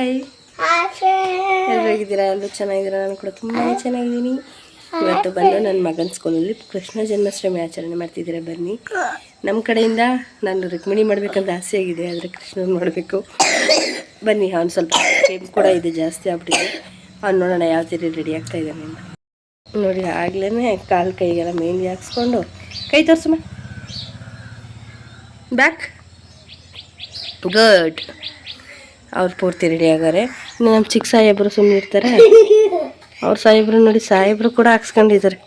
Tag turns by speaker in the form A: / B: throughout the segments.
A: Hi ಹೇಗಿದ್ದೀರಾ ಎಲ್ಲರೂ ಚೆನ್ನಾಗಿದ್ದೀರಾ? ನಾನು ಕೂಡ ತುಂಬಾ ಚೆನ್ನಾಗಿದ್ದೀನಿ. ಇವತ್ತು ಬಂದು ನನ್ನ ಮಗನ ಸ್ಕೂಲಲ್ಲಿ ಕೃಷ್ಣ ಜನ್ಮಾಷ್ಟಮಿ ಆಚರಣೆ ಮಾಡ್ತಿದ್ದೀರಾ? ಬನ್ನಿ. ನಮ್ಮ ಕಡೆಯಿಂದ ನಾನು ರುಕ್ಮಿಣಿ ಮಾಡಬೇಕಂತ ಆಸೆ ಆಗಿದೆ ಆದರೆ ಕೃಷ್ಣನ್ ಮಾಡಬೇಕು. ಬನ್ನಿ ಅವ್ನು ಸ್ವಲ್ಪ ಟೈಮ್ ಕೂಡ ಇದೆ ಜಾಸ್ತಿ ಆಗ್ಬಿಟ್ಟಿದೆ. ಅವ್ನು ನೋಡೋಣ ಯಾವ ಥರ ರೆಡಿ ಆಗ್ತಾ ಇದ್ದಾನೆ ನೋಡಿ ಆಗ್ಲೇ ಕಾಲು ಕೈಗೆಲ್ಲ ಮೇಲಿ ಹಾಕ್ಸ್ಕೊಂಡು ಕೈ ತೋರ್ಸಮ್ಮ ಬ್ಯಾಕ್ ಗುಡ್ ಅವ್ರು ಪೂರ್ತಿ ರೆಡಿ ಆಗಾರೆ ಇನ್ನು ನಮ್ಮ ಚಿಕ್ಕ ಸಾಹೇಬರು ಸುಮ್ಮನೆ ಇರ್ತಾರೆ. ಅವ್ರ ಸಾಯಿಬ್ರು ನೋಡಿ ಸಾಯಿಬ್ರು ಕೂಡ ಹಾಕ್ಸ್ಕೊಂಡಿದ್ದಾರೆ.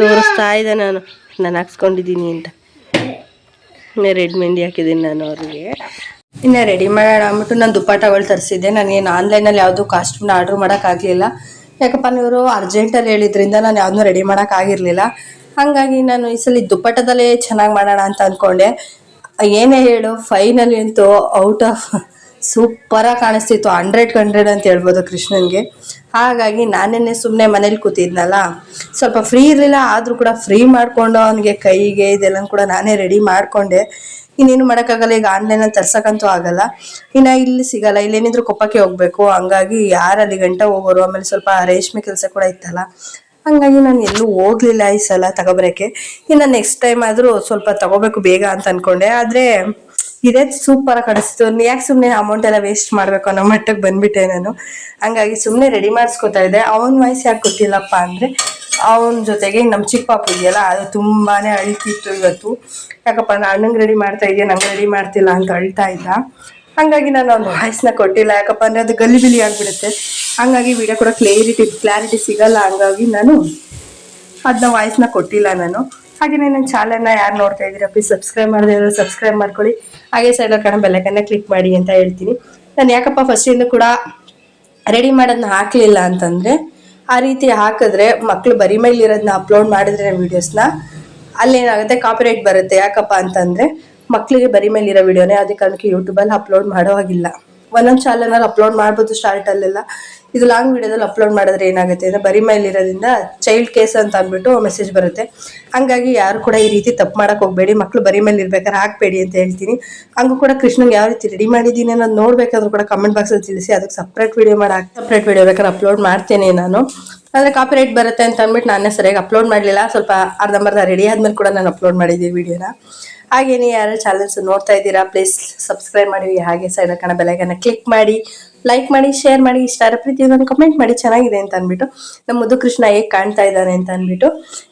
A: ತೋರಿಸ್ತಾ ಇದ್ದೆ ನಾನು. ನಾನು ಹಾಕ್ಸ್ಕೊಂಡಿದ್ದೀನಿ ಅಂತ. ಇನ್ನು ರೆಡ್ ಮೆಹಂದಿ ಹಾಕಿದ್ದೀನಿ ನಾನು ಅವ್ರಿಗೆ. ಇನ್ನು ರೆಡಿ ಮಾಡೋಣ ಅಂದ್ಬಿಟ್ಟು ನಾನು ದುಪ್ಪಟ್ಟಗಳು ತರಿಸಿದ್ದೆ. ನಾನೇನು ಆನ್ಲೈನಲ್ಲಿ ಯಾವುದೂ ಕಾಸ್ಟ್ಯೂಮ್ನ ಆರ್ಡ್ರ್ ಮಾಡೋಕ್ಕಾಗಲಿಲ್ಲ ಯಾಕಪ್ಪ ಇವರು ಅರ್ಜೆಂಟಲ್ಲಿ ಹೇಳಿದ್ರಿಂದ ನಾನು ಯಾವ್ದನ್ನೂ ರೆಡಿ ಮಾಡೋಕ್ಕಾಗಿರಲಿಲ್ಲ ಹಾಗಾಗಿ ನಾನು ಈ ಸಲ ದುಪ್ಪಟ್ಟದಲ್ಲೇ ಚೆನ್ನಾಗಿ ಮಾಡೋಣ ಅಂತ ಅಂದ್ಕೊಂಡೆ ಏನೇ ಹೇಳು ಫೈನಲಿ ಅಂತೂ ಔಟ್ ಆಫ್ ಸೂಪರಾಗಿ ಕಾಣಿಸ್ತಿತ್ತು ಹಂಡ್ರೆಡ್ ಹಂಡ್ರೆಡ್ ಅಂತ ಹೇಳ್ಬೋದು ಕೃಷ್ಣನ್ಗೆ. ಹಾಗಾಗಿ ನಾನೇನೆ ಸುಮ್ಮನೆ ಮನೇಲಿ ಕೂತಿದ್ನಲ್ಲ, ಸ್ವಲ್ಪ ಫ್ರೀ ಇರಲಿಲ್ಲ, ಆದರೂ ಕೂಡ ಫ್ರೀ ಮಾಡಿಕೊಂಡು ಅವನಿಗೆ ಕೈಗೆ ಇದೆಲ್ಲ ಕೂಡ ನಾನೇ ರೆಡಿ ಮಾಡಿಕೊಂಡೆ. ಇನ್ನೇನು ಮಾಡೋಕ್ಕಾಗಲ್ಲ, ಈಗ ಆನ್ಲೈನಲ್ಲಿ ತರ್ಸಕ್ಕಂತೂ ಆಗಲ್ಲ. ಇನ್ನು ಇಲ್ಲಿ ಸಿಗಲ್ಲ, ಇಲ್ಲೇನಿದ್ರು ಕೊಪ್ಪಕ್ಕೆ ಹೋಗ್ಬೇಕು. ಹಂಗಾಗಿ ಯಾರಲ್ಲಿ ಗಂಟೆ ಹೋಗೋರು, ಆಮೇಲೆ ಸ್ವಲ್ಪ ರೇಷ್ಮೆ ಕೆಲಸ ಕೂಡ ಇತ್ತಲ್ಲ ಹಂಗಾಗಿ ನಾನು ಎಲ್ಲೂ ಹೋಗ್ಲಿಲ್ಲ ಈ ಸಲ ತಗೊಬರಕ್ಕೆ. ಇನ್ನು ನೆಕ್ಸ್ಟ್ ಟೈಮ್ ಆದರೂ ಸ್ವಲ್ಪ ತಗೋಬೇಕು ಬೇಗ ಅಂತ ಅನ್ಕೊಂಡೆ. ಆದರೆ ಇದೇ ಸೂಪರ್ ಆಗಿ ಕಾಣಿಸ್ತು ಯಾಕೆ ಸುಮ್ಮನೆ ಅಮೌಂಟ್ ಎಲ್ಲ ವೇಸ್ಟ್ ಮಾಡಬೇಕು ಅನ್ನೋ ಮಟ್ಟಕ್ಕೆ ಬಂದ್ಬಿಟ್ಟೆ ನಾನು. ಹಂಗಾಗಿ ಸುಮ್ಮನೆ ರೆಡಿ ಮಾಡಿಸ್ಕೊತಾ ಇದ್ದೆ. ಅವನ ವಾಯ್ಸ್ ಯಾಕೆ ಗೊತ್ತಿಲ್ಲಪ್ಪ ಅಂದರೆ ಅವನ ಜೊತೆಗೆ ನಮ್ಮ ಚಿಕ್ಕ ಇದೆಯಲ್ಲ, ಅದು ತುಂಬಾ ಅಳ್ತಿತ್ತು ಇವತ್ತು. ಯಾಕಪ್ಪ, ನಾನು ಅಣ್ಣಂಗೆ ರೆಡಿ ಮಾಡ್ತಾ ಇದೆಯಾ, ನಂಗೆ ರೆಡಿ ಮಾಡ್ತಿಲ್ಲ ಅಂತ ಅಳ್ತಾ ಇದ್ದ. ಹಂಗಾಗಿ ನಾನು ಅವ್ನ ವಾಯ್ಸ್ನ ಕೊಟ್ಟಿಲ್ಲ. ಯಾಕಪ್ಪ ಅಂದರೆ ಅದು ಗಲಿಬಿಲಿ ಆಗಿಬಿಡುತ್ತೆ. ಹಂಗಾಗಿ ವಿಡಿಯೋ ಕೂಡ ಕ್ಲಿಯರಿಟಿ ಕ್ಲಾರಿಟಿ ಸಿಗಲ್ಲ. ಹಂಗಾಗಿ ನಾನು ಅದನ್ನ ವಾಯ್ಸ್ನ ಕೊಟ್ಟಿಲ್ಲ ನಾನು. ಹಾಗೆ ನನ್ನ ಚಾನಲ್ನ ಯಾರು ನೋಡ್ತಾ ಇದ್ದೀರಾ ಪ್ಲೀಸ್ ಸಬ್ಸ್ಕ್ರೈಬ್ ಮಾಡದೇ ಇರೋ ಸಬ್ಸ್ಕ್ರೈಬ್ ಮಾಡ್ಕೊಳ್ಳಿ. ಹಾಗೆ ಸೈಡ್ ಕಣ ಬೆಲ್ಲಕನ್ನ ಕ್ಲಿಕ್ ಮಾಡಿ ಅಂತ ಹೇಳ್ತೀನಿ. ನಾನು ಯಾಕಪ್ಪ ಫಸ್ಟಿಂದ ಕೂಡ ರೆಡಿ ಮಾಡೋದನ್ನ ಹಾಕಲಿಲ್ಲ ಅಂತಂದರೆ, ಆ ರೀತಿ ಹಾಕಿದ್ರೆ ಮಕ್ಕಳು ಬರಿ ಮೇಲಿರೋದನ್ನ ಅಪ್ಲೋಡ್ ಮಾಡಿದ್ರೆ ವೀಡಿಯೋಸ್ನ ಅಲ್ಲೇನಾಗುತ್ತೆ? ಕಾಪಿರೈಟ್ ಬರುತ್ತೆ. ಯಾಕಪ್ಪ ಅಂತಂದರೆ ಮಕ್ಕಳಿಗೆ ಬರಿ ಮೇಲಿರೋ ವಿಡಿಯೋನೇ ಅದೇ ಕಾರಣಕ್ಕೆ ಯೂಟ್ಯೂಬಲ್ಲಿ ಅಪ್ಲೋಡ್ ಮಾಡೋ ಹಾಗಿಲ್ಲ. ಒಂದೊಂದು ಚಾನಲಲ್ಲಿ ಅಪ್ಲೋಡ್ ಮಾಡ್ಬೋದು ಸ್ಟಾರ್ಟಲ್ಲೆಲ್ಲ ಇದು ಲಾಂಗ್ ವಿಡಿಯೋದಲ್ಲಿ ಅಪ್ಲೋಡ್ ಮಾಡಿದ್ರೆ ಏನಾಗುತ್ತೆ ಅಂದರೆ ಬರಿ ಮೈಲಿರೋದ್ರಿಂದ ಚೈಲ್ಡ್ ಕೇಸ್ ಅಂತ ಅಂದ್ಬಿಟ್ಟು ಮೆಸೇಜ್ ಬರುತ್ತೆ. ಹಂಗಾಗಿ ಯಾರು ಕೂಡ ಈ ರೀತಿ ತಪ್ಪು ಮಾಡಕ್ಕೆ ಹೋಗಬೇಡಿ ಮಕ್ಕಳು ಬರಿ ಮೇಲೆ ಇರ್ಬೇಕಾದ್ರೆ ಹಾಕಬೇಡಿ ಅಂತ ಹೇಳ್ತೀನಿ. ಹಂಗೂ ಕೂಡ ಕೃಷ್ಣಂಗೆ ಯಾವ ರೀತಿ ರೆಡಿ ಮಾಡಿದ್ದೀನಿ ಅನ್ನೋದು ನೋಡಬೇಕಾದ್ರೂ ಕೂಡ ಕಮೆಂಟ್ ಬಾಕ್ಸಲ್ಲಿ ತಿಳಿಸಿ, ಅದಕ್ಕೆ ಸಪ್ರೇಟ್ ವಿಡಿಯೋ ಮಾಡಿ ಸಪ್ರೇಟ್ ವಿಡಿಯೋ ಬೇಕಾದ್ರೆ ಅಪ್ಲೋಡ್ ಮಾಡ್ತೇನೆ ನಾನು. ಅಂದರೆ ಕಾಪಿರೈಟ್ ಬರುತ್ತೆ ಅಂತ ಅಂದ್ಬಿಟ್ಟು ನಾನೇ ಸರಿಯಾಗಿ ಅಪ್ಲೋಡ್ ಮಾಡಲಿಲ್ಲ, ಸ್ವಲ್ಪ ಅರ್ಧಂಬರ್ಧ ರೆಡಿ ಆದ್ಮೇಲೆ ಕೂಡ ನಾನು ಅಪ್ಲೋಡ್ ಮಾಡಿದ್ದೀನಿ ವಿಡಿಯೋನ ಹಾಗೇನೇ ಯಾರು ಚಾನಲ್ಸ್ ನೋಡ್ತಾ ಇದ್ದೀರಾ ಪ್ಲೀಸ್ ಸಬ್ಸ್ಕ್ರೈಬ್ ಮಾಡಿ, ಹಾಗೆ ಸೈಡ್ ಕಣ ಬೆಲೈಕನ್ನ ಕ್ಲಿಕ್ ಮಾಡಿ. ಲೈಕ್ ಮಾಡಿ ಶೇರ್ ಮಾಡಿ ಇಷ್ಟ ಪ್ರೀತಿ ಒಂದು ಕಮೆಂಟ್ ಮಾಡಿ, ಚೆನ್ನಾಗಿದೆ ಅಂತ ಅಂದ್ಬಿಟ್ಟು. ನಮ್ಮ ಮುದ್ದು ಕೃಷ್ಣ ಹೇಗೆ ಕಾಣ್ತಾ ಇದ್ದಾನೆ ಅಂತ ಅಂದ್ಬಿಟ್ಟು.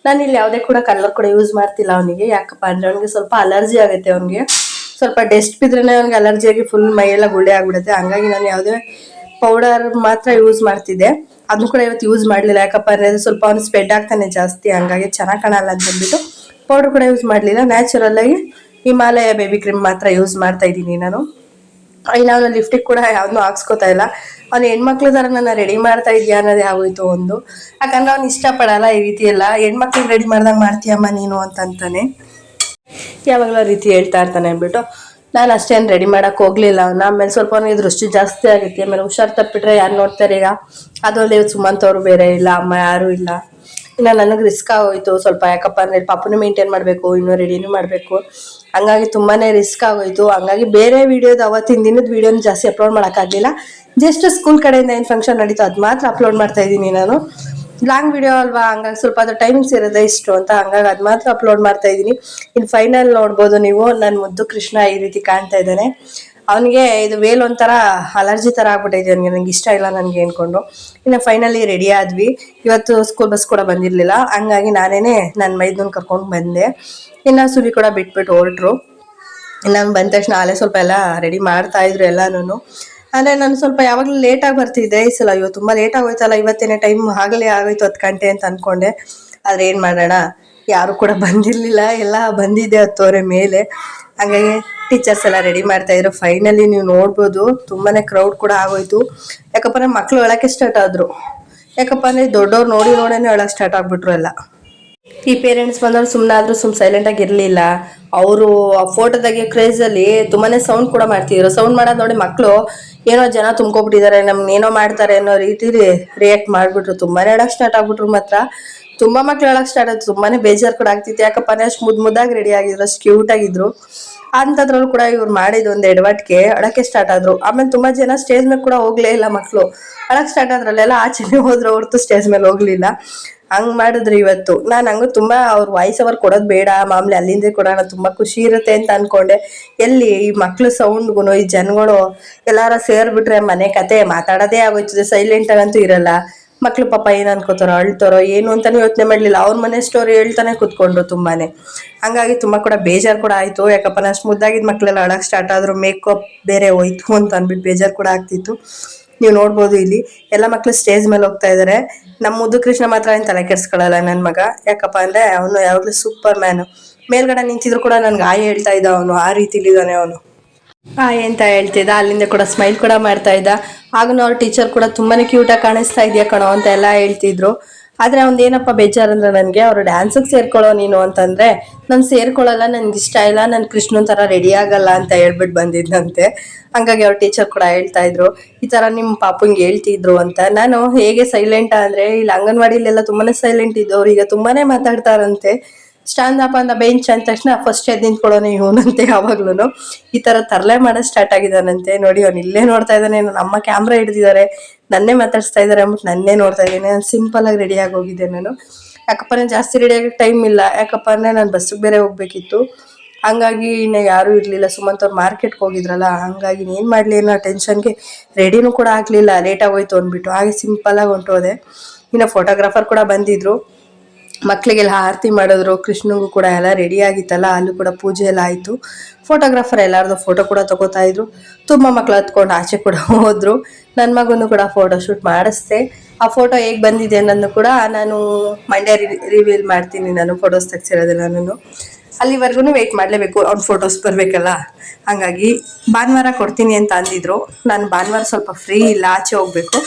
A: ನಾನು ಇಲ್ಲಿ ಯಾವುದೇ ಕೂಡ ಕಲರ್ ಕೂಡ ಯೂಸ್ ಮಾಡ್ತಿಲ್ಲ ಅವನಿಗೆ. ಯಾಕಪ್ಪ ಅಂದರೆ ಅವನಿಗೆ ಸ್ವಲ್ಪ ಅಲರ್ಜಿ ಆಗುತ್ತೆ ಅವನಿಗೆ. ಸ್ವಲ್ಪ ಡೆಸ್ಟ್ ಅವ್ನಿಗೆ ಅಲರ್ಜಿ ಆಗಿ ಫುಲ್ ಮೈಯೆಲ್ಲ ಗುಳ್ಳೆ ಆಗ್ಬಿಡುತ್ತೆ. ಹಂಗಾಗಿ ನಾನು ಯಾವುದೇ ಪೌಡರ್ ಮಾತ್ರ ಯೂಸ್ ಮಾಡ್ತಿದ್ದೆ. ಅದನ್ನು ಕೂಡ ಇವತ್ತು ಯೂಸ್ ಮಾಡಲಿಲ್ಲ. ಯಾಕಪ್ಪ ಅಂದರೆ ಸ್ವಲ್ಪ ಅವ್ನು ಸ್ಪ್ರೆಡ್ ಆಗ್ತಾನೆ ಜಾಸ್ತಿ. ಹಂಗಾಗಿ ಚೆನ್ನಾಗಿ ಕಾಣಲ್ಲ ಅಂತ ಅಂದ್ಬಿಟ್ಟು ಪೌಡರ್ ಕೂಡ ಯೂಸ್ ಮಾಡಲಿಲ್ಲ. ನ್ಯಾಚುರಲ್ ಆಗಿ ಹಿಮಾಲಯ ಬೇಬಿ ಕ್ರೀಮ್ ಮಾತ್ರ ಯೂಸ್ ಮಾಡ್ತಾ ಇದ್ದೀನಿ ನಾನು. ಇನ್ನು ಅವನು ಲಿಫ್ಟಿಗೆ ಕೂಡ ಯಾವ್ದನ್ನೂ ಹಾಕ್ಸ್ಕೊತಾ ಇಲ್ಲ. ಅವ್ನು ಹೆಣ್ಮಕ್ಳು ಥರ ನನ್ನ ರೆಡಿ ಮಾಡ್ತಾ ಇದೆಯಾ ಅನ್ನೋದು ಆಗೋಯ್ತು ಒಂದು. ಯಾಕಂದ್ರೆ ಅವ್ನು ಇಷ್ಟಪಡಲ್ಲ ಈ ರೀತಿ ಎಲ್ಲ. ಹೆಣ್ಮಕ್ಳಿಗೆ ರೆಡಿ ಮಾಡ್ದಂಗೆ ಮಾಡ್ತೀಯಮ್ಮ ನೀನು ಅಂತಂತಾನೆ. ಯಾವಾಗಲೂ ಆ ರೀತಿ ಹೇಳ್ತಾ ಇರ್ತಾನೆ ಅಂದ್ಬಿಟ್ಟು, ನಾನು ಅಷ್ಟೇನು ರೆಡಿ ಮಾಡೋಕೆ ಹೋಗ್ಲಿಲ್ಲ ಅವನ್ನ ಆಮೇಲೆ ಸ್ವಲ್ಪ ಅವನಿಗೆ ದೃಷ್ಟಿ ಜಾಸ್ತಿ ಆಗುತ್ತೆ. ಆಮೇಲೆ ಹುಷಾರು ತಪ್ಪಿಟ್ರೆ ಯಾರು ನೋಡ್ತಾರೆ ಈಗ? ಅದರಲ್ಲಿ ಸುಮಂತವ್ರು ಬೇರೆ ಇಲ್ಲ, ಅಮ್ಮ ಯಾರೂ ಇಲ್ಲ. ಇನ್ನು ನನಗೆ ರಿಸ್ಕ್ ಆಗೋಯ್ತು. ಸ್ವಲ್ಪ ಯಾಕಪ್ಪ ಅಂದರೆ ಪಾಪನು ಮೇಂಟೈನ್ ಮಾಡಬೇಕು, ಇನ್ನೂ ರೆಡಿನೂ ಮಾಡಬೇಕು. ಹಂಗಾಗಿ ತುಂಬಾ ರಿಸ್ಕ್ ಆಗೋಯ್ತು. ಹಂಗಾಗಿ ಬೇರೆ ವೀಡಿಯೋದು ಅವತ್ತಿನ ದಿನದ ವೀಡಿಯೋನ ಜಾಸ್ತಿ ಅಪ್ಲೋಡ್ ಮಾಡೋಕ್ಕಾಗಲಿಲ್ಲ. ಜಸ್ಟ್ ಸ್ಕೂಲ್ ಕಡೆಯಿಂದ ಏನು ಫಂಕ್ಷನ್ ನಡೀತು ಅದು ಮಾತ್ರ ಅಪ್ಲೋಡ್ ಮಾಡ್ತಾ ಇದ್ದೀನಿ ನಾನು. ಲಾಂಗ್ ವಿಡಿಯೋ ಅಲ್ವಾ? ಹಂಗಾಗಿ ಸ್ವಲ್ಪ ಅದು ಟೈಮಿಂಗ್ಸ್ ಇರೋದೇ ಇಷ್ಟು ಅಂತ. ಹಂಗಾಗಿ ಅದು ಮಾತ್ರ ಅಪ್ಲೋಡ್ ಮಾಡ್ತಾ ಇದ್ದೀನಿ. ಇನ್ನು ಫೈನಲ್ ನೋಡ್ಬೋದು ನೀವು. ನನ್ನ ಮುದ್ದು ಕೃಷ್ಣ ಈ ರೀತಿ ಕಾಣ್ತಾ ಇದ್ದಾನೆ. ಅವನಿಗೆ ಇದು ವೇಲ್ ಒಂಥರ ಅಲರ್ಜಿ ಥರ ಆಗ್ಬಿಟ್ಟೈತೆ ನನಗೆ ನಂಗೆ ಇಷ್ಟ ಇಲ್ಲ ನನಗೆ ಅಂದ್ಕೊಂಡು ಇನ್ನು ಫೈನಲಿ ರೆಡಿ ಆದ್ವಿ. ಇವತ್ತು ಸ್ಕೂಲ್ ಬಸ್ ಕೂಡ ಬಂದಿರಲಿಲ್ಲ. ಹಂಗಾಗಿ ನಾನೇ ನನ್ನ ಮೈದನ್ನ ಕರ್ಕೊಂಡು ಬಂದೆ. ಇನ್ನು ಸುವಿ ಕೂಡ ಬಿಟ್ಬಿಟ್ಟು ಹೊರಟ್ರು. ನಾನು ಬಂದ ತಕ್ಷಣ ಅಲ್ಲೇ ಸ್ವಲ್ಪ ಎಲ್ಲ ರೆಡಿ ಮಾಡ್ತಾ ಇದ್ರು ಎಲ್ಲಾನು ಅಂದರೆ ನಾನು ಸ್ವಲ್ಪ ಯಾವಾಗಲೂ ಲೇಟಾಗಿ ಬರ್ತಿದ್ದೆ ಈ ಸಲ. ಇವತ್ತು ತುಂಬ ಲೇಟ್ ಆಗೋಯ್ತಲ್ಲ. ಇವತ್ತೇನೆ ಟೈಮ್ ಆಗಲೇ ಆಗೋಯ್ತು ಹತ್ತು ಗಂಟೆ ಅಂತ ಅಂದ್ಕೊಂಡೆ ಆದರೆ ಏನು ಮಾಡೋಣ? ಯಾರು ಕೂಡ ಬಂದಿರಲಿಲ್ಲ. ಎಲ್ಲ ಬಂದಿದೆ ಹತ್ತುವರೆ ಮೇಲೆ. ಹಾಗಾಗಿ ಟೀಚರ್ಸ್ ಎಲ್ಲ ರೆಡಿ ಮಾಡ್ತಾ ಇದ್ರು. ಫೈನಲಿ ನೀವು ನೋಡ್ಬೋದು. ತುಂಬಾನೇ ಕ್ರೌಡ್ ಕೂಡ ಆಗೋಯ್ತು. ಯಾಕಪ್ಪ ಅಂದ್ರೆ ಮಕ್ಕಳು ಹೇಳಕ್ಕೆ ಸ್ಟಾರ್ಟ್ ಆದ್ರು. ಯಾಕಪ್ಪ ಅಂದ್ರೆ ದೊಡ್ಡವ್ರು ನೋಡಿ ನೋಡೇನೆ ಹೇಳಕ್ ಸ್ಟಾರ್ಟ್ ಆಗ್ಬಿಟ್ರು ಎಲ್ಲ. ಈ ಪೇರೆಂಟ್ಸ್ ಬಂದವ್ರು ಸುಮ್ಮನಾದ್ರು ಸುಮ್ ಸೈಲೆಂಟ್ ಆಗಿ ಇರಲಿಲ್ಲ. ಅವರು ಆ ಫೋಟೋ ತೆಗಿಯೋ ಕ್ರೇಜಲ್ಲಿ ತುಂಬಾನೇ ಸೌಂಡ್ ಕೂಡ ಮಾಡ್ತಿದ್ರು. ಸೌಂಡ್ ಮಾಡೋದು ನೋಡಿ ಮಕ್ಕಳು ಏನೋ ಜನ ತುಂಬ್ಕೊಬಿಟ್ಟಿದ್ದಾರೆ ನಮ್ಗೆ ಏನೋ ಮಾಡ್ತಾರೆ ಅನ್ನೋ ರೀತಿಲಿ ರಿಯಾಕ್ಟ್ ಮಾಡ್ಬಿಟ್ರು. ತುಂಬಾನೇ ಹೇಳಕ್ ಸ್ಟಾರ್ಟ್ ಆಗ್ಬಿಟ್ರು ಮಾತ್ರ. ತುಂಬಾ ಮಕ್ಳು ಹೇಳಕ್ ಸ್ಟಾರ್ಟ್ ಆಯ್ತು ತುಂಬಾನೇ ಬೇಜಾರ್ ಕೂಡ ಆಗ್ತಿತ್ತು. ಯಾಕಪ್ಪ ಅಂದ್ರೆ ಅಷ್ಟು ಮುದ್ದು ಮುದ್ದಾಗಿ ರೆಡಿ ಆಗಿದ್ರು, ಅಷ್ಟು ಕ್ಯೂಟ್ ಆಗಿದ್ರು. ಅಂಥದ್ರಲ್ಲೂ ಕೂಡ ಇವ್ರು ಮಾಡಿದ ಒಂದು ಎಡವಟ್ಗೆ ಅಡಕ್ಕೆ ಸ್ಟಾರ್ಟ್ ಆದ್ರು. ಆಮೇಲೆ ತುಂಬಾ ಜನ ಸ್ಟೇಜ್ ಮೇಲೆ ಕೂಡ ಹೋಗ್ಲೇ ಇಲ್ಲ ಮಕ್ಕಳು ಅಳಕ್ ಸ್ಟಾರ್ಟ್ ಆದ್ರಲ್ಲೆಲ್ಲ ಆಚೆನೆ ಹೋದ್ರು, ಹೊರತು ಸ್ಟೇಜ್ ಮೇಲೆ ಹೋಗ್ಲಿಲ್ಲ. ಹಂಗ್ ಮಾಡಿದ್ರು ಇವತ್ತು. ನಾನು ಹಂಗು ತುಂಬಾ ಅವ್ರ ವಾಯ್ಸ್ ಅವರ್ ಕೊಡೋದು ಬೇಡ, ಮಾಮೂಲಿ ಅಲ್ಲಿಂದ ಕೊಡೋಣ ತುಂಬಾ ಖುಷಿ ಇರುತ್ತೆ ಅಂತ ಅನ್ಕೊಂಡೆ. ಎಲ್ಲಿ ಈ ಮಕ್ಳು ಸೌಂಡ್ಗುನು ಈ ಜನಗಳು ಎಲ್ಲಾರ ಸೇರ್ಬಿಟ್ರೆ ಮನೆ ಕತೆ ಮಾತಾಡೋದೇ ಆಗೋಯ್ತದೆ. ಸೈಲೆಂಟ್ ಆಗಂತೂ ಇರಲ್ಲ. ಮಕ್ಳು ಪಾಪ ಏನ್ ಅನ್ಕೋತಾರೋ, ಅಳ್ತಾರೋ, ಏನು ಅಂತಾನು ಯೋಚನೆ ಮಾಡ್ಲಿಲ್ಲ. ಅವ್ರ ಮನೆ ಸ್ಟೋರಿ ಹೇಳ್ತಾನೆ ಕುತ್ಕೊಂಡ್ರು ತುಂಬಾನೇ. ಹಂಗಾಗಿ ತುಂಬಾ ಕೂಡ ಬೇಜಾರ್ ಕೂಡ ಆಯ್ತು. ಯಾಕಪ್ಪ ಅಷ್ಟು ಮುದ್ದಾಗಿದ್ ಮಕ್ಳೆಲ್ಲ ಅಳಕ್ ಸ್ಟಾರ್ಟ್ ಆದ್ರು ಮೇಕಪ್ ಬೇರೆ ಹೋಯ್ತು ಅಂತ ಅನ್ಬಿಟ್ಟು ಬೇಜಾರ್ ಕೂಡ ಆಗ್ತಿತ್ತು. ನೀವು ನೋಡ್ಬೋದು ಇಲ್ಲಿ. ಎಲ್ಲ ಮಕ್ಳು ಸ್ಟೇಜ್ ಮೇಲೆ ಹೋಗ್ತಾ ಇದಾರೆ. ನಮ್ಮ ಮುದ್ದು ಕೃಷ್ಣ ಮಾತ್ರ ಏನ್ ತಲೆ ಕೆಡ್ಸ್ಕೊಳಲ್ಲ ನನ್ ಮಗ. ಯಾಕಪ್ಪ ಅಂದ್ರೆ, ಅವನು ಯಾವಾಗ್ಲೂ ಸೂಪರ್ ಮ್ಯಾನ್ ಮೇಲ್ಗಡೆ ನಿಂತಿದ್ರು ಕೂಡ ನನ್ಗೆ ಆಯ್ ಹೇಳ್ತಾ ಇದ್ದ ಅವನು, ಆ ರೀತಿಲಿದ್ದಾನೆ ಅವನು. ಆಯ್ ಅಂತ ಹೇಳ್ತಿದ್ದ, ಅಲ್ಲಿಂದ ಕೂಡ ಸ್ಮೈಲ್ ಕೂಡ ಮಾಡ್ತಾ ಇದ್ದ. ಆಗ ಅವ್ರ ಟೀಚರ್ ಕೂಡ ತುಂಬಾನೇ ಕ್ಯೂಟಾಗಿ ಕಾಣಿಸ್ತಾ ಇದೆಯಾ ಕಣೋ ಅಂತ ಎಲ್ಲ ಹೇಳ್ತಿದ್ರು. ಆದ್ರೆ ಅವ್ನು ಏನಪ್ಪ ಬೇಜಾರಂದ್ರೆ ನನಗೆ, ಅವರು ಡ್ಯಾನ್ಸಿಗೆ ಸೇರ್ಕೊಳ್ಳೋ ನೀನು ಅಂತಂದ್ರೆ, ನಾನು ಸೇರ್ಕೊಳ್ಳಲ್ಲ, ನನ್ಗೆ ಇಷ್ಟ ಇಲ್ಲ, ನಾನು ಕೃಷ್ಣನ್ ತರ ರೆಡಿ ಆಗಲ್ಲ ಅಂತ ಹೇಳ್ಬಿಟ್ಟು ಬಂದಿದ್ದಂತೆ ಹಂಗಾಗಿ ಅವ್ರ ಟೀಚರ್ ಕೂಡ ಹೇಳ್ತಾ ಇದ್ರು, ಈ ತರ ನಿಮ್ಮ ಪಾಪಂಗೆ ಹೇಳ್ತಿದ್ರು ಅಂತ. ನಾನು ಹೇಗೆ ಸೈಲೆಂಟ್ ಅಂದರೆ, ಇಲ್ಲಿ ಅಂಗನವಾಡಿಲೆಲ್ಲ ತುಂಬಾನೇ ಸೈಲೆಂಟ್ ಇದ್ದವ್ರು, ಈಗ ತುಂಬಾನೇ ಮಾತಾಡ್ತಾರಂತೆ. ಸ್ಟ್ಯಾಂಡ್ ಅಪ್ ಅಂದ ಬೆಂಚ್ ಅಂದ ತಕ್ಷಣ ಫಸ್ಟ್ ಎದ್ದು ನಿಂತ್ಕೊಳ್ಳೋನು ಇವನಂತೆ ಯಾವಾಗ್ಲೂ ಈ ತರ ತರಲೆ ಮಾಡೋ ಸ್ಟಾರ್ಟ್ ಆಗಿದ್ದಾನಂತೆ. ನೋಡಿ ಅವ್ನು ಇಲ್ಲೇ ನೋಡ್ತಾ ಇದ್ದಾನೆ ನಮ್ಮ ಕ್ಯಾಮ್ರಾ ಹಿಡಿದಿದ್ದಾರೆ ನನ್ನೇ ಮಾತಾಡ್ಸ್ತಾ ಇದ್ದಾರೆ ಅಂದ್ಬಿಟ್ಟು ನನ್ನೇ ನೋಡ್ತಾ ಇದ್ದೀನಿ. ನಾನು ರೆಡಿ ಆಗಿ ಹೋಗಿದ್ದೆ ನಾನು. ಯಾಕಪ್ಪ, ನಾನು ಜಾಸ್ತಿ ಆಗಕ್ಕೆ ಟೈಮ್ ಇಲ್ಲ. ಯಾಕಪ್ಪ ಅಂದ್ರೆ ನಾನು ಬಸ್ಸಿಗೆ ಬೇರೆ ಹೋಗ್ಬೇಕಿತ್ತು. ಹಂಗಾಗಿ ಇನ್ನು ಯಾರೂ ಇರಲಿಲ್ಲ. ಸುಮಂತ್ ಅವ್ರು ಮಾರ್ಕೆಟ್ಗೆ ಹೋಗಿದ್ರಲ್ಲ, ಹಂಗಾಗಿ ಏನು ಮಾಡಲಿ ಅನ್ನೋ ಟೆನ್ಷನ್ಗೆ ರೆಡಿನೂ ಕೂಡ ಆಗಲಿಲ್ಲ. ಲೇಟ್ ಆಗೋಯ್ತು ಅಂದ್ಬಿಟ್ಟು. ಹಾಗೆ ಸಿಂಪಲ್ ಆಗಿ ಹೊಂಟೋದೆ. ಇನ್ನು ಫೋಟೋಗ್ರಾಫರ್ ಕೂಡ ಬಂದಿದ್ರು. ಮಕ್ಕಳಿಗೆಲ್ಲ ಆರತಿ ಮಾಡಿದ್ರು ಕೃಷ್ಣಗೂ ಕೂಡ ಎಲ್ಲ ರೆಡಿ ಆಗಿತ್ತಲ್ಲ, ಅಲ್ಲೂ ಕೂಡ ಪೂಜೆ ಎಲ್ಲ ಆಯಿತು. ಫೋಟೋಗ್ರಾಫರ್ ಎಲ್ಲಾರ್ದು ಫೋಟೋ ಕೂಡ ತಗೋತಾ ಇದ್ರು. ತುಂಬ ಮಕ್ಳು ಹತ್ಕೊಂಡು ಆಚೆ ಕೂಡ ಹೋದ್ರು. ನನ್ನ ಮಗನೂ ಕೂಡ ಫೋಟೋ ಶೂಟ್ ಮಾಡಿಸ್ದೆ. ಆ ಫೋಟೋ ಹೇಗೆ ಬಂದಿದೆ ಅನ್ನೋದು ಕೂಡ ನಾನು ಮಂಡ್ಯ ರಿವೀಲ್ ಮಾಡ್ತೀನಿ ನಾನು ಫೋಟೋಸ್ ತೆಗ್ಸಿರೋದಿಲ್ಲ ನಾನು. ಅಲ್ಲಿವರೆಗೂ ವೆಯ್ಟ್ ಮಾಡಲೇಬೇಕು, ಅವ್ನ ಫೋಟೋಸ್ ಬರಬೇಕಲ್ಲ. ಹಾಗಾಗಿ ಭಾನುವಾರ ಕೊಡ್ತೀನಿ ಅಂತ ಅಂದಿದ್ರು. ನಾನು ಭಾನುವಾರ ಸ್ವಲ್ಪ ಫ್ರೀ ಇಲ್ಲ, ಆಚೆ ಹೋಗ್ಬೇಕು.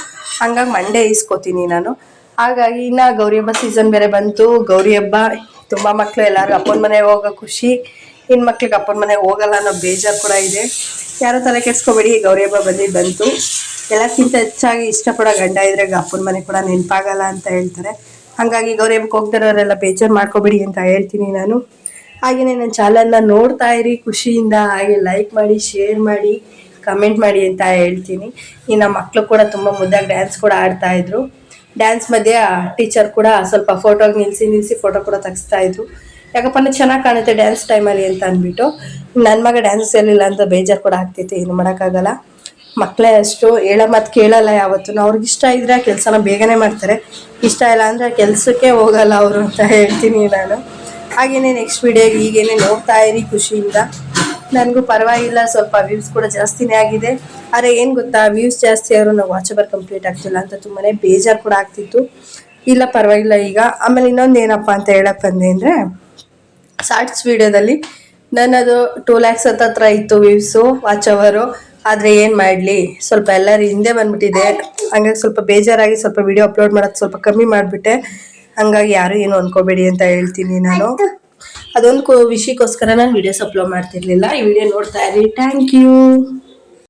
A: ಹಂಗಾಗಿ ಮಂಡೇ ಇಸ್ಕೋತೀನಿ ನಾನು. ಹಾಗಾಗಿ ಇನ್ನ ಗೌರಿ ಹಬ್ಬ ಸೀಸನ್ ಬೇರೆ ಬಂತು. ಗೌರಿ ಹಬ್ಬ, ತುಂಬಾ ಮಕ್ಳು ಎಲ್ಲಾರು ಅಪ್ಪನ ಮನೆಗೆ ಹೋಗೋ ಖುಷಿ. ಇನ್ ಮಕ್ಳಿಗೆ ಅಪ್ಪನ ಮನೆಗೆ ಹೋಗಲ್ಲ ಅನ್ನೋ ಬೇಜಾರು ಕೂಡ ಇದೆ. ಯಾರೋ ತಲೆ ಕೆಡ್ಸ್ಕೊಬೇಡಿ, ಗೌರಿ ಹಬ್ಬ ಬಂದಿದ್ದು ಬಂತು. ಎಲ್ಲಕ್ಕಿಂತ ಹೆಚ್ಚಾಗಿ ಇಷ್ಟಪಡೋ ಗಂಡ ಇದ್ರೆ ಅಪ್ಪನ ಮನೆ ಕೂಡ ನೆನಪಾಗಲ್ಲ ಅಂತ ಹೇಳ್ತಾರೆ. ಹಾಗಾಗಿ ಗೌರಿ ಹಬ್ಬಕ್ಕೆ ಹೋಗ್ದಿರೋರೆಲ್ಲ ಬೇಜಾರು ಮಾಡ್ಕೋಬೇಡಿ ಅಂತ ಹೇಳ್ತೀನಿ ನಾನು. ಹಾಗೆಯೇ ನನ್ನ ಚಾನಲ್ನ ನೋಡ್ತಾ ಇರಿ, ಖುಷಿಯಿಂದ ಹಾಗೆ ಲೈಕ್ ಮಾಡಿ ಶೇರ್ ಮಾಡಿ ಕಮೆಂಟ್ ಮಾಡಿ ಅಂತ ಹೇಳ್ತೀನಿ. ಇನ್ನು ಮಕ್ಕಳು ಕೂಡ ತುಂಬ ಮುದ್ದಾಗಿ ಡ್ಯಾನ್ಸ್ ಕೂಡ ಆಡ್ತಾ ಇದ್ರು. ಡ್ಯಾನ್ಸ್ ಮಧ್ಯೆ ಟೀಚರ್ ಕೂಡ ಸ್ವಲ್ಪ ಫೋಟೋಗೆ ನಿಲ್ಸಿ ನಿಲ್ಸಿ ಫೋಟೋ ಕೂಡ ತೆಗಿಸ್ತಾ ಇದ್ರು. ಯಾಕಪ್ಪ ಚೆನ್ನಾಗಿ ಕಾಣುತ್ತೆ ಡ್ಯಾನ್ಸ್ ಟೈಮಲ್ಲಿ ಅಂತ ಅಂದ್ಬಿಟ್ಟು. ನನ್ನ ಮಗ ಡ್ಯಾನ್ಸ್ ಇರಲಿಲ್ಲ ಅಂತ ಬೇಜಾರು ಕೂಡ ಆಗ್ತೈತೆ ಏನು ಮಾಡೋಕ್ಕಾಗಲ್ಲ. ಮಕ್ಕಳೇ ಅಷ್ಟು ಹೇಳೋ ಮತ್ತು ಕೇಳಲ್ಲ ಯಾವತ್ತೂ ಅವ್ರಿಗೆ ಇಷ್ಟ ಇದ್ರೆ ಕೆಲಸನ ಬೇಗನೆ ಮಾಡ್ತಾರೆ. ಇಷ್ಟ ಇಲ್ಲ ಅಂದರೆ ಕೆಲಸಕ್ಕೆ ಹೋಗಲ್ಲ ಅವರು ಅಂತ ಹೇಳ್ತೀನಿ ನಾನು. ಹಾಗೆಯೇ ನೆಕ್ಸ್ಟ್ ವಿಡಿಯೋಗೆ ಹೀಗೇನೆ ನೋಡ್ತಾ ಇರಿ ಖುಷಿಯಿಂದ. ನನಗೂ ಪರವಾಗಿಲ್ಲ, ಸ್ವಲ್ಪ ವ್ಯೂಸ್ ಕೂಡ ಜಾಸ್ತಿನೇ ಆಗಿದೆ. ಆದರೆ ಏನು ಗೊತ್ತಾ ವ್ಯೂಸ್ ಜಾಸ್ತಿ ಆದರೂ ನಾವು ವಾಚಬರ್ ಕಂಪ್ಲೀಟ್ ಆಗ್ತಿಲ್ಲ ಅಂತ ತುಂಬಾ ಬೇಜಾರು ಕೂಡ ಆಗ್ತಿತ್ತು. ಇಲ್ಲ, ಪರವಾಗಿಲ್ಲ ಈಗ. ಆಮೇಲೆ ಇನ್ನೊಂದು ಏನಪ್ಪ ಅಂತ ಹೇಳಕ್ ಬಂದೆ ಅಂದರೆ ಶಾರ್ಟ್ಸ್ ವಿಡಿಯೋದಲ್ಲಿ ನನ್ನದು ಟೂ ಲ್ಯಾಕ್ಸ್ ಹತ್ತತ್ರ ಇತ್ತು ವ್ಯೂಸು ವಾಚ್ ಅವರು ಆದರೆ ಏನು ಮಾಡಲಿ, ಸ್ವಲ್ಪ ಎಲ್ಲರೂ ಹಿಂದೆ ಬಂದ್ಬಿಟ್ಟಿದೆ. ಹಂಗಾಗಿ ಸ್ವಲ್ಪ ಬೇಜಾರಾಗಿ ಸ್ವಲ್ಪ ವಿಡಿಯೋ ಅಪ್ಲೋಡ್ ಮಾಡೋದು ಸ್ವಲ್ಪ ಕಮ್ಮಿ ಮಾಡಿಬಿಟ್ಟೆ. ಹಂಗಾಗಿ ಯಾರು ಏನು ಅನ್ಕೋಬೇಡಿ ಅಂತ ಹೇಳ್ತೀನಿ ನಾನು. ಅದೊಂದು ವಿಷಯಕ್ಕೋಸ್ಕರ ನಾನು ವಿಡಿಯೋಸ್ ಅಪ್ಲೋಡ್ ಮಾಡ್ತಿರ್ಲಿಲ್ಲ. ಈ ವಿಡಿಯೋ ನೋಡ್ತಾ ಇರಿ ಥ್ಯಾಂಕ್ ಯು